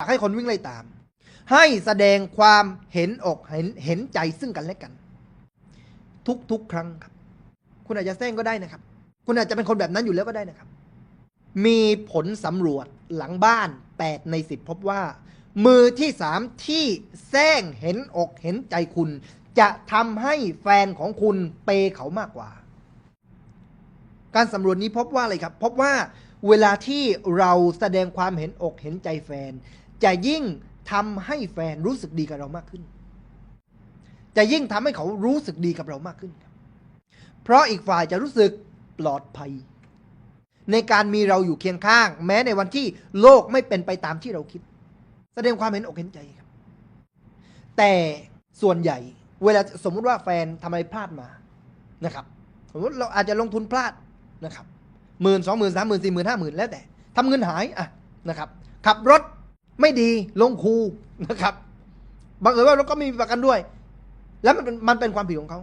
อยากให้คนวิ่งไล่ตาม ให้แสดงความเห็นอกเห็นเห็นใจซึ่งกันและกัน ทุกๆครั้งครับ คุณอาจจะแซงก็ได้นะครับ คุณอาจจะเป็นคนแบบนั้นอยู่แล้วก็ได้นะครับ มีผลสำรวจหลังบ้าน 8 ใน 10 พบว่า มือที่3ที่แซงเห็นอกเห็นใจคุณ จะทำให้แฟนของคุณเปย์เขามากกว่า การสำรวจนี้พบว่าอะไรครับ พบว่าเวลาที่เราแสดงความเห็นอกเห็นใจแฟน จะยิ่งทำให้แฟนรู้สึกดีกับเรามากขึ้น จะยิ่งทำให้เขารู้สึกดีกับเรามากขึ้นครับ เพราะอีกฝ่ายจะรู้สึกปลอดภัย ในการมีเราอยู่เคียงข้าง แม้ในวันที่โลกไม่เป็นไปตามที่เราคิด แสดงความเห็นอกเห็นใจครับ แต่ส่วนใหญ่ เวลาสมมุติว่าแฟนทำอะไรพลาดมานะครับ สมมติเราอาจจะลงทุนพลาดนะครับหมื่นสองหมื่นสามหมื่นสี่หมื่นห้าหมื่นแล้วแต่ทำเงินหายอะนะครับ ขับรถ ไม่ดีลงคูนะครับบังเอิญว่าเราก็ไม่มีประกันด้วย แล้วมันเป็นมันเป็นความผิดของเขา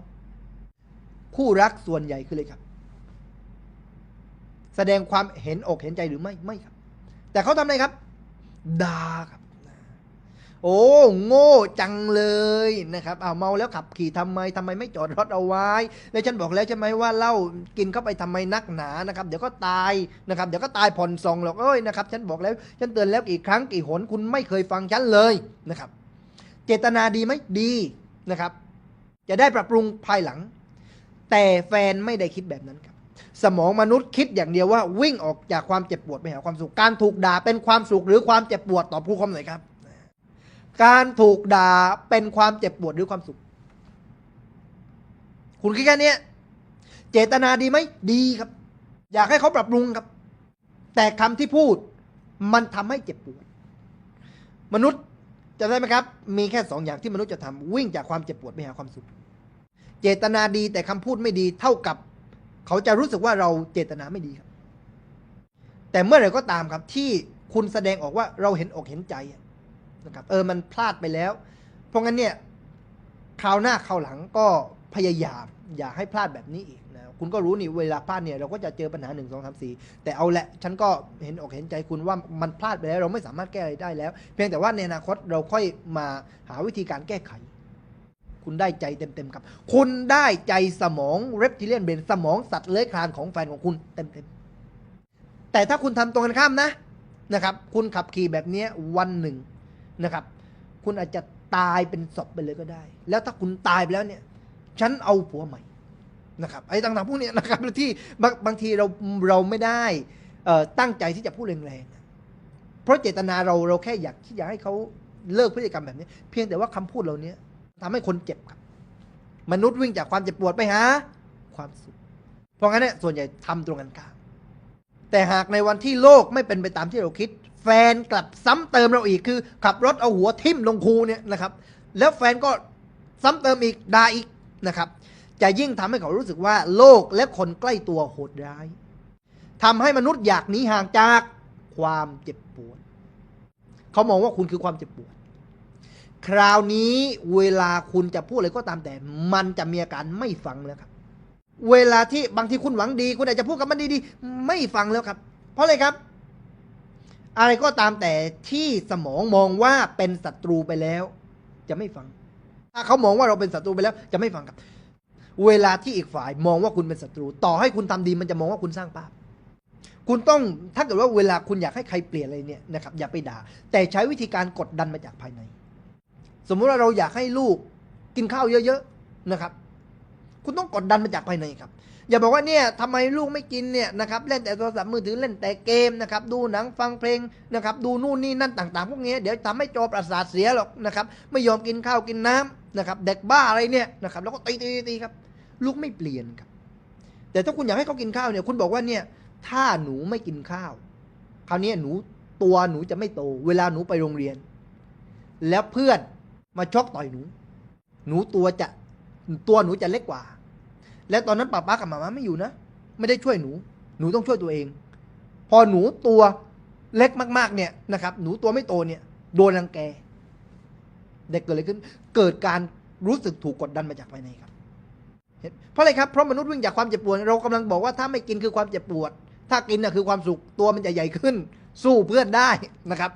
คู่รักส่วนใหญ่คือเลยครับ แสดงความเห็นอกเห็นใจหรือไม่ไม่ครับ แต่เขาทำอะไรครับด่าครับ โอ้ โง่จังเลยนะครับเอาเมาแล้วขับขี่ทำไมทำไมไม่จอดรถเอาไว้ แล้วฉันบอกแล้วใช่ไหมว่าเหล้ากินเข้าไปทำไมนักหนานะครับ เดี๋ยวก็ตายนะครับเดี๋ยวก็ตายผ่อนซองหรอกเอ้ยนะครับฉันบอกแล้วฉันเตือนแล้วกี่ครั้งกี่หนคุณไม่เคยฟังฉันเลยนะครับ เจตนาดีไหมดีนะครับ จะได้ปรับปรุงภายหลัง แต่แฟนไม่ได้คิดแบบนั้นครับสมองมนุษย์คิดอย่างเดียวว่าวิ่งออกจากความเจ็บปวดไปหาความสุข การถูกด่าเป็นความสุขหรือความเจ็บปวดตอบผู้คมหน่อยครับ การถูกด่าเป็นความเจ็บปวดหรือความสุข คุณคิดแค่นี้เจตนาดีไหมดีครับ อยากให้เขาปรับปรุงครับ แต่คำที่พูดมันทำให้เจ็บปวด มนุษย์จะได้ไหมครับ มีแค่สองอย่างที่มนุษย์จะทำวิ่งจากความเจ็บปวดไปหาความสุข เจตนาดีแต่คำพูดไม่ดีเท่ากับ เขาจะรู้สึกว่าเราเจตนาไม่ดีครับ แต่เมื่อไหร่ก็ตามครับที่คุณแสดงออกว่าเราเห็นอกเห็นใจ นะครับเออมันพลาดไปแล้ว เพราะงั้นเนี่ยคราวหน้าคราวหลังก็พยายามอย่าให้พลาดแบบนี้อีกนะคุณก็รู้นี่เวลาพลาดเนี่ยเราก็จะเจอปัญหาหนึ่งสองสามสี่แต่เอาละฉันก็เห็นอกเห็นใจคุณว่ามันพลาดไปแล้วเราไม่สามารถแก้อะไรได้แล้ว เพียงแต่ว่าในอนาคตเราค่อยมาหาวิธีการแก้ไข คุณได้ใจเต็มๆครับ คุณได้ใจสมองเรปทิเลียนเบนสมองสัตว์เลื้อยคลานของแฟนของคุณเต็มๆแต่ถ้าคุณทำตรงกันข้ามนะนะครับ คุณขับขี่แบบนี้วันหนึ่ง นะครับ คุณอาจจะตายเป็นศพไปเลยก็ได้ แล้วถ้าคุณตายไปแล้วเนี่ย ฉันเอาผัวใหม่นะครับไอ้ต่างๆพวกนี้นะครับที่บางบางทีเราเราไม่ได้เอ่อตั้งใจที่จะพูดแรงๆเพราะเจตนาเราเราแค่อยากที่อยากให้เขาเลิกพฤติกรรมแบบนี้ เพียงแต่ว่าคำพูดเหล่านี้ทำให้คนเจ็บครับ มนุษย์วิ่งจากความเจ็บปวดไปหาความสุข เพราะงั้นเนี่ยส่วนใหญ่ทำตรงกันข้ามแต่หากในวันที่โลกไม่เป็นไปตามที่เราคิด แฟนกลับซ้ำเติมเราอีกคือ ขับรถเอาหัวทิ่มลงคูเนี่ยนะครับ แล้วแฟนก็ซ้ำเติมอีกด่าอีกนะครับ จะยิ่งทำให้เขารู้สึกว่าโลกและคนใกล้ตัวโหดร้ายทำให้มนุษย์อยากหนีห่างจากความเจ็บปวด เขามองว่าคุณคือความเจ็บปวด คราวนี้เวลาคุณจะพูดอะไรก็ตามแต่ มันจะมีอาการไม่ฟังแล้วครับ เวลาที่บางทีคุณหวังดี คุณอาจจะพูดกับมันดีๆไม่ฟังแล้วครับ เพราะอะไรครับ อะไรก็ตามแต่ที่สมองมองว่าเป็นศัตรูไปแล้ว จะไม่ฟัง ถ้าเขามองว่าเราเป็นศัตรูไปแล้ว จะไม่ฟังครับ เวลาที่อีกฝ่ายมองว่าคุณเป็นศัตรู ต่อให้คุณทำดีมันจะมองว่าคุณสร้างภาพ คุณต้องถ้าเกิดว่าเวลาคุณอยากให้ใครเปลี่ยนอะไรเนี่ยนะครับอย่าไปด่า แต่ใช้วิธีการกดดันมาจากภายใน สมมุติว่าเราอยากให้ลูกกินข้าวเยอะๆนะครับ คุณต้องกดดันมาจากภายในครับ อย่าบอกว่าเนี่ยทำไมลูกไม่กินเนี่ยนะครับเล่นแต่โทรศัพท์มือถือเล่นแต่เกมนะครับดูหนังฟังเพลงนะครับดูนู่นนี่นั่นต่างๆพวกนี้เดี๋ยวทำให้จอประสาทเสียหรอกนะครับไม่ยอมกินข้าวกินน้ำนะครับเด็กบ้าอะไรเนี่ยนะครับแล้วก็ตีตีตีครับ ลูกไม่เปลี่ยนครับ แต่ถ้าคุณอยากให้เขากินข้าวเนี่ยคุณบอกว่าเนี่ยถ้าหนูไม่กินข้าว คราวนี้หนูตัวหนูจะไม่โต เวลาหนูไปโรงเรียน แล้วเพื่อนมาชกต่อยหนู หนูตัวจะตัวหนูจะเล็กกว่า และตอนนั้นป้าป้ากับหมาม่าไม่อยู่นะ ไม่ได้ช่วยหนู หนูต้องช่วยตัวเอง พอหนูตัวเล็กมากๆ เนี่ยนะครับ หนูตัวไม่โตเนี่ย โดนรังแก เด็กเกิดอะไรขึ้น เกิดการรู้สึกถูกกดดันมาจากภายในครับ เพราะอะไรครับ เพราะมนุษย์วิ่งจากความเจ็บปวด เรากำลังบอกว่าถ้าไม่กินคือความเจ็บปวด ถ้ากินน่ะคือความสุข ตัวมันจะใหญ่ขึ้น สู้เพื่อนได้นะครับ